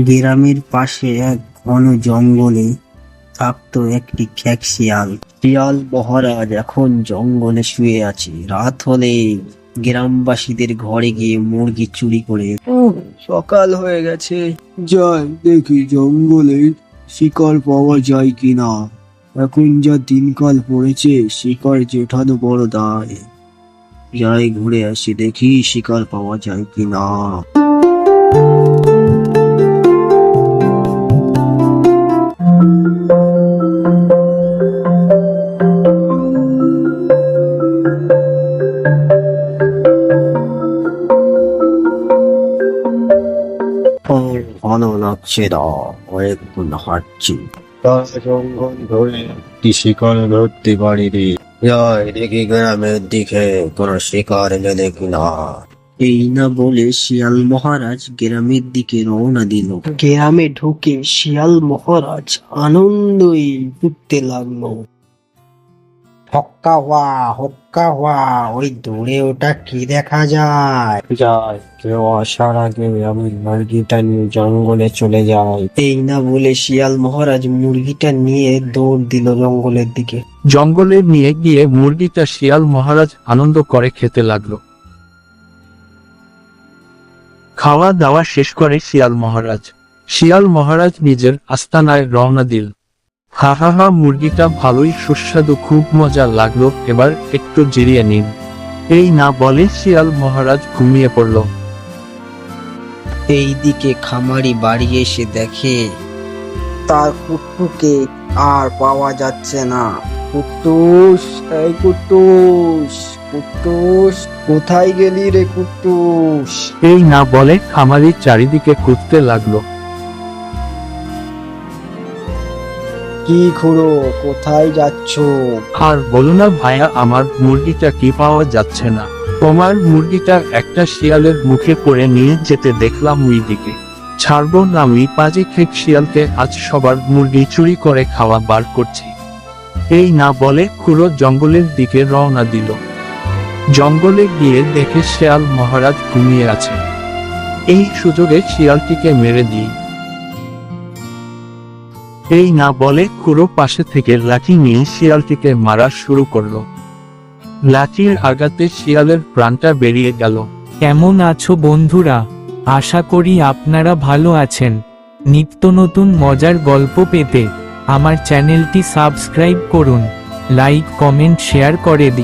গ্রামের পাশে এক ঘন জঙ্গলে থাকতো একটি খ্যাক শিয়াল। শিয়াল মহারাজ এখন জঙ্গলে শুয়ে আছে। রাত হলে গ্রামবাসীদের ঘরে গিয়ে মুরগি চুরি করে সকাল হয়ে গেছে। যাই দেখি জঙ্গলে শিকার পাওয়া যায় কিনা। এখন যা দিনকাল পড়েছে শিকার জেঠানো বড় দায়। যাই ঘুরে আসি, দেখি শিকার পাওয়া যায় কিনা। ভালো লাগছে না অনেকক্ষণ হাঁটছি তারা জঙ্গল ধরে একটি শিকার ধরতে পারিনি যাই দেখি গ্রামের দিকে কোন শিকার এলে কিনা এই না বলে শিয়াল মহারাজ গ্রামের দিকে রওনা দিল। গ্রামে ঢুকে শিয়াল মহারাজ আনন্দই ঘুরতে লাগল। হক্কা হওয়া হক্কা হওয়া ওই দূরে ওটা কি দেখা যায়? যায় কেউ আসার আগে আমি মুরগিটা নিয়ে জঙ্গলে চলে যাই। এই না বলে শিয়াল মহারাজ মুরগিটা নিয়ে দৌড় দিল জঙ্গলের দিকে। জঙ্গলে নিয়ে গিয়ে মুরগিটা শিয়াল মহারাজ আনন্দ করে খেতে লাগল। খাওয়া দাওয়া শেষ করে শিয়াল মহারাজ। শিয়াল মহারাজ নিজের আস্তানায় রওনা দিল। হা হা হা মুরগিটা ভালোই সুস্বাদু খুব মজা লাগল। এবার একটু জিরিয়ে নিন। এই না বলে শিয়াল মহারাজ ঘুমিয়ে পড়ল। এই দিকে খামারি বাড়ি এসে দেখে তার কুট্টুকে আর পাওয়া যাচ্ছে না। কুট্টুস এই কুট্টুস কুট্টুস কোথায় গেলি রে কুট্টুস? এই না বলে খামারি চারিদিকে খুঁজতে লাগল। কি খুড়ো, কোথায় যাচ্ছ? আর বলো না ভাইয়া, আমার মুরগিটা কি পাওয়া যাচ্ছে না। তোমার মুরগিটা একটা শিয়ালের মুখে পড়ে নিয়ে যেতে দেখলাম ওই দিকে ছাড়বো না ওই পাজি খেক শিয়ালকে আজ সবার মুরগি চুরি করে খাওয়া বার করছি। এই না বলে খুড়ো জঙ্গলের দিকে রওনা দিল। জঙ্গলে গিয়ে দেখে শিয়াল মহারাজ ঘুমিয়ে আছে। এই সুযোগে শিয়ালটিকে মেরে দিই। এই না বলে খুড়ো পাশে থেকে লাঠি নিয়ে শিয়ালটিকে মারা শুরু করল। লাঠির আঘাতে শিয়ালের প্রাণটা বেরিয়ে গেল। কেমন আছো বন্ধুরা? আশা করি আপনারা ভালো আছেন। নিত্য নতুন মজার গল্প পেতে আমার চ্যানেলটি সাবস্ক্রাইব করুন, লাইক, কমেন্ট, শেয়ার করে দিন।